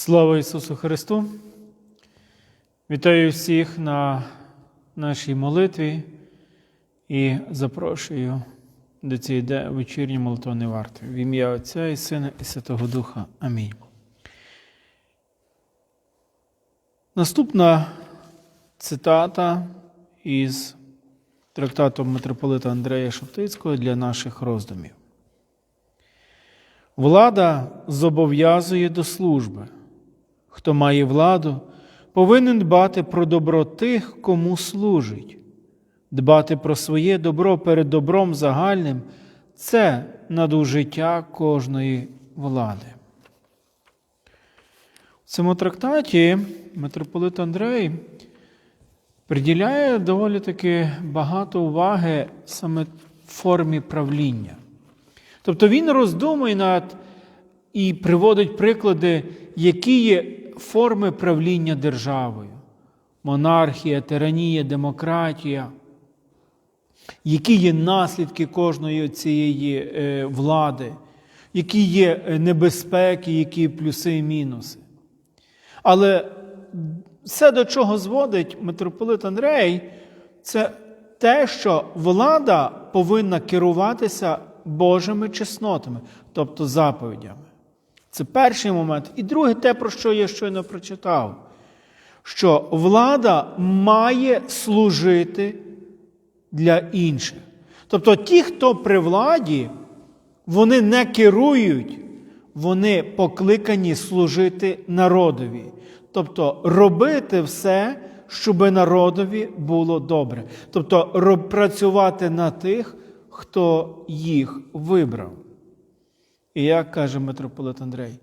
Слава Ісусу Христу! Вітаю всіх на нашій молитві і запрошую до цієї де- вечірньої молитвної варти. В ім'я Отця і Сина і Святого Духа. Амінь. Наступна цитата із трактату митрополита Андрея Шептицького для наших роздумів. Влада зобов'язує до служби. Хто має владу, повинен дбати про добро тих, кому служить. Дбати про своє добро перед добром загальним це надужиття кожної влади. В цьому трактаті митрополит Андрей приділяє доволі таки багато уваги саме формі правління. Тобто він роздумує над і приводить приклади, які є форми правління державою: монархія, тиранія, демократія, які є наслідки кожної цієї е, влади, які є е, небезпеки, які плюси і мінуси. Але все, до чого зводить митрополит Андрей, це те, що влада повинна керуватися Божими чеснотами, тобто заповідями. Це перший момент. І друге, те, про що я щойно прочитав, що влада має служити для інших. Тобто ті, хто при владі, вони не керують, вони покликані служити народові. Тобто робити все, щоб народові було добре. Тобто працювати на тих, хто їх вибрав. І як каже митрополит Андрей,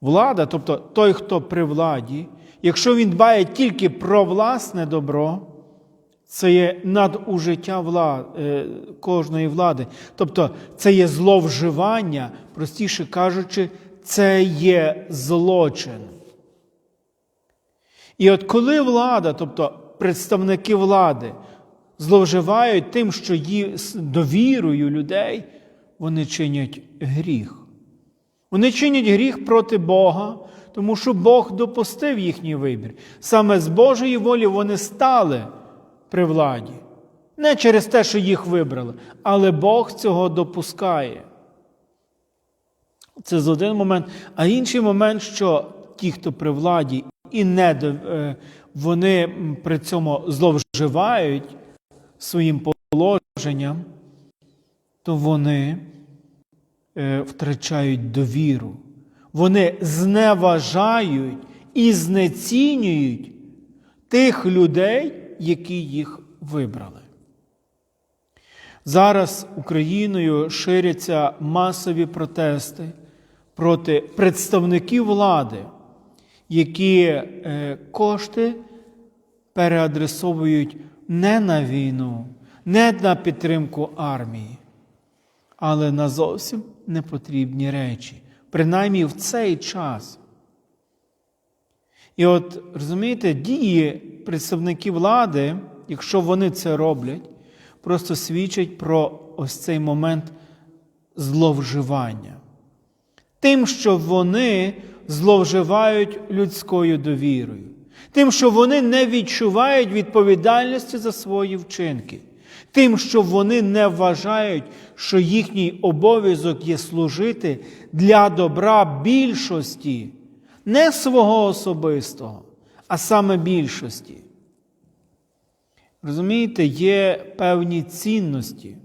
влада, тобто той, хто при владі, якщо він дбає тільки про власне добро, це є надужиття вла... е, кожної влади. Тобто це є зловживання, простіше кажучи, це є злочин. І от коли влада, тобто представники влади, зловживають тим, що довірою людей, вони чинять гріх. Вони чинять гріх проти Бога, тому що Бог допустив їхній вибір. Саме з Божої волі вони стали при владі. Не через те, що їх вибрали, але Бог цього допускає. Це з один момент. А інший момент, що ті, хто при владі і не е, вони при цьому зловживають своїм положенням, то вони е, втрачають довіру. Вони зневажають і знецінюють тих людей, які їх вибрали. Зараз Україною ширяться масові протести проти представників влади, які е, кошти переадресовують не на війну, не на підтримку армії, але на зовсім непотрібні речі, принаймні в цей час. І от розумієте, дії представників влади, якщо вони це роблять, просто свідчать про ось цей момент зловживання. Тим, що вони зловживають людською довірою, тим, що вони не відчувають відповідальності за свої вчинки, тим, що вони не вважають, що їхній обов'язок є служити для добра більшості, не свого особистого, а саме більшості. Розумієте, є певні цінності,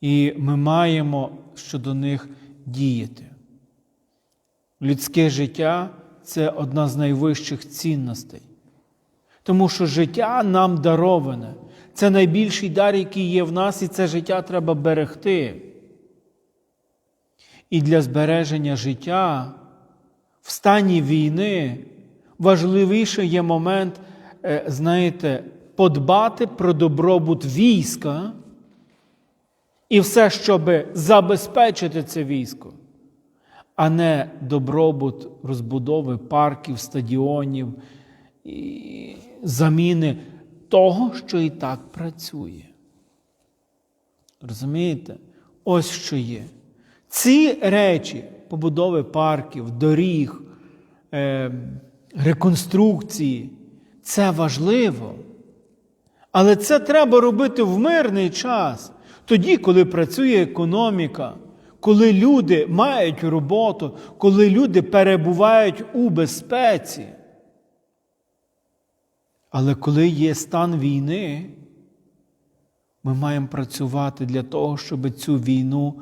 і ми маємо щодо них діяти. Людське життя це одна з найвищих цінностей. Тому що життя нам дароване. Це найбільший дар, який є в нас, і це життя треба берегти. І для збереження життя в стані війни важливіший є момент, е, знаєте, подбати про добробут війська і все, щоб забезпечити це військо, а не добробут розбудови парків, стадіонів і заміни того, що і так працює. Розумієте? Ось що є. Ці речі побудови парків, доріг, е, реконструкції. Це важливо. Але це треба робити в мирний час, тоді, коли працює економіка, коли люди мають роботу, коли люди перебувають у безпеці. Але коли є стан війни, ми маємо працювати для того, щоб цю війну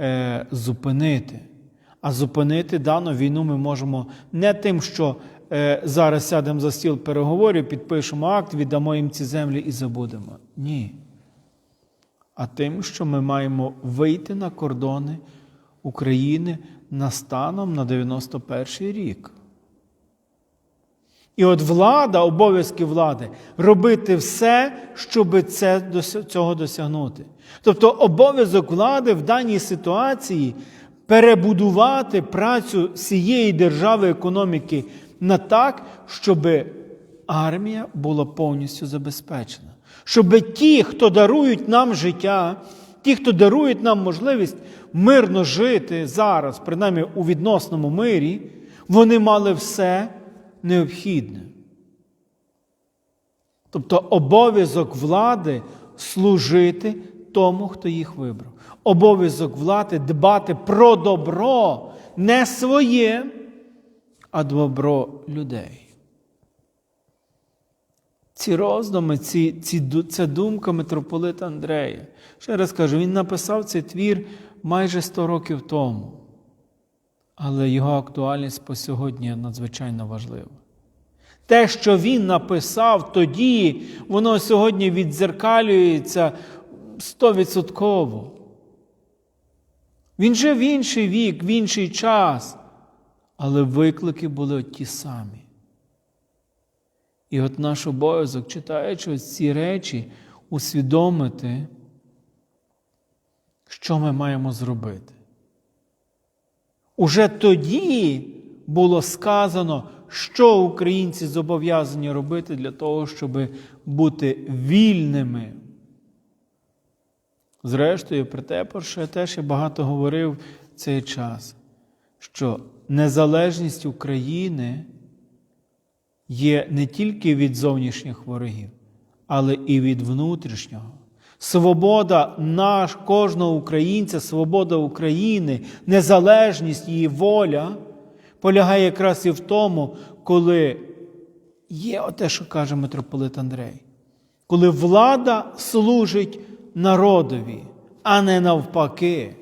е, зупинити. А зупинити дану війну ми можемо не тим, що е, зараз сядемо за стіл переговорів, підпишемо акт, віддамо їм ці землі і забудемо. Ні. А тим, що ми маємо вийти на кордони України на станом на 91 рік. І от влада, обов'язки влади робити все, щоб це, цього досягнути. Тобто обов'язок влади в даній ситуації перебудувати працю всієї держави економіки на так, щоб армія була повністю забезпечена. Щоб ті, хто дарують нам життя, ті, хто дарують нам можливість мирно жити зараз, принаймні у відносному мирі, вони мали все необхідне. Тобто обов'язок влади служити тому, хто їх вибрав. Обов'язок влади дбати про добро не своє, а добро людей. Ці роздуми, ці, ці, ця думка митрополита Андрея. Ще раз кажу, він написав цей твір майже 100 років тому. Але його актуальність по сьогодні надзвичайно важлива. Те, що він написав тоді, воно сьогодні віддзеркалюється стовідсотково. Він жив в інший вік, в інший час, але виклики були ті самі. І от наш обов'язок, читаючи ось ці речі, усвідомити, що ми маємо зробити. Уже тоді було сказано, що українці зобов'язані робити для того, щоб бути вільними. Зрештою, про те, про що я теж я багато говорив цей час, що незалежність України є не тільки від зовнішніх ворогів, але і від внутрішнього. Свобода наш, кожного українця, свобода України, незалежність її воля полягає якраз і в тому, коли є оте, що каже митрополит Андрей, коли влада служить народові, а не навпаки.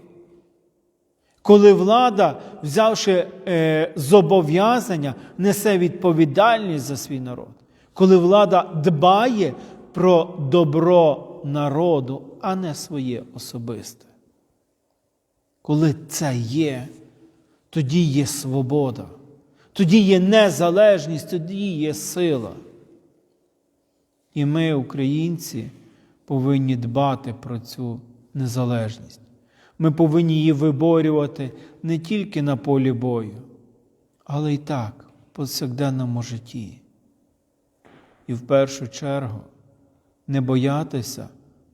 Коли влада, взявши е, зобов'язання, несе відповідальність за свій народ, коли влада дбає про добро народу, а не своє особисте. Коли це є, тоді є свобода, тоді є незалежність, тоді є сила. І ми, українці, повинні дбати про цю незалежність. Ми повинні її виборювати не тільки на полі бою, але й так, в повсякденному житті. І в першу чергу не боятися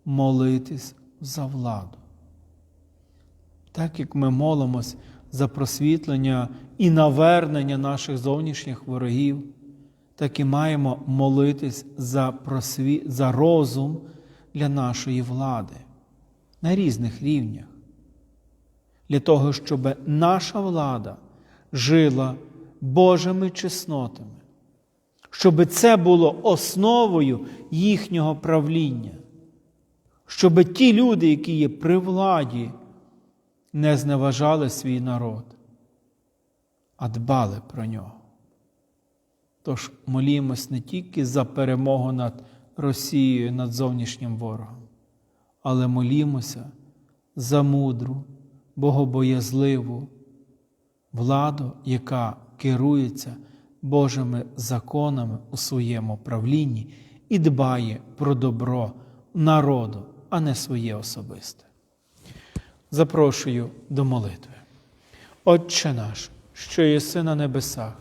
молитись за владу. Так як ми молимось за просвітлення і навернення наших зовнішніх ворогів, так і маємо молитись за, просві... за розум для нашої влади на різних рівнях. Для того, щоб наша влада жила Божими чеснотами, щоб це було основою їхнього правління, щоб ті люди, які є при владі, не зневажали свій народ, а дбали про нього. Тож молімось не тільки за перемогу над Росією, над зовнішнім ворогом, але молімося за мудру, богобоязливу владу, яка керується Божими законами у своєму правлінні і дбає про добро народу, а не своє особисте. Запрошую до молитви. Отче наш, що єси на небесах,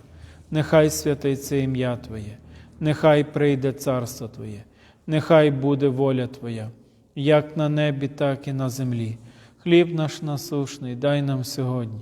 нехай святиться ім'я Твоє, нехай прийде царство Твоє, нехай буде воля Твоя, як на небі, так і на землі. Хліб наш насушний, дай нам сьогодні,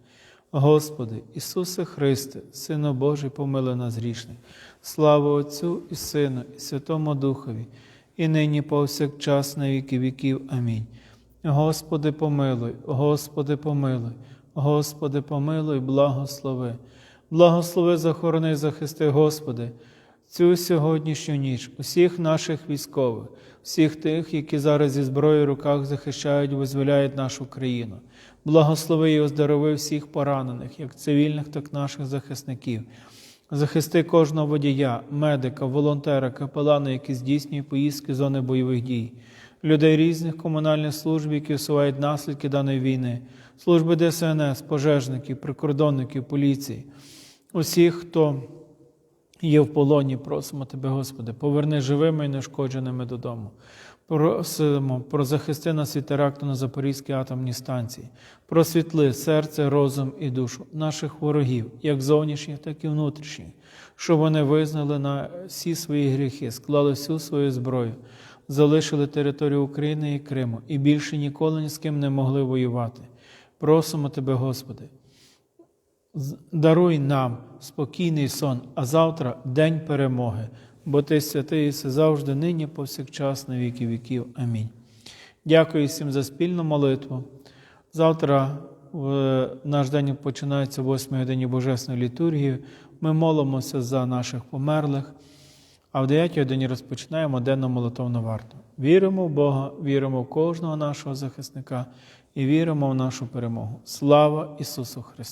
Господи, Ісусе Христе, Сину Божий, помилуй нас грішних. Слава Отцю і Сину, і Святому Духові, і нині повсякчас на віки віків. Амінь. Господи, помилуй, Господи, помилуй, Господи, помилуй, благослови. Благослови, захорони, захисти, Господи, цю сьогоднішню ніч, усіх наших військових, всіх тих, які зараз зі зброєю в руках захищають, визволяють нашу країну. Благослови і оздорови всіх поранених, як цивільних, так і наших захисників. Захисти кожного водія, медика, волонтера, капелана, які здійснюють поїздки зони бойових дій, людей різних комунальних служб, які усувають наслідки даної війни, служби ДСНС, пожежників, прикордонників, поліції, усіх, хто є в полоні, просимо Тебе, Господи, поверни живими і нешкодженими додому. Просимо про захисти нас від теракту на Запорізькій атомній станції, просвітли серце, розум і душу наших ворогів, як зовнішніх, так і внутрішніх, щоб вони визнали на всі свої гріхи, склали всю свою зброю, залишили територію України і Криму і більше ніколи ні з ким не могли воювати. Просимо Тебе, Господи, даруй нам спокійний сон, а завтра день перемоги, бо Ти святий і завжди, нині, повсякчас, на віки віків. Амінь. Дякую всім за спільну молитву. Завтра в наш день починається в 8 годині Божесної літургії. Ми молимося за наших померлих, а в 9 годині розпочинаємо денну молитовну варту. Віримо в Бога, віримо в кожного нашого захисника і віримо в нашу перемогу. Слава Ісусу Христу!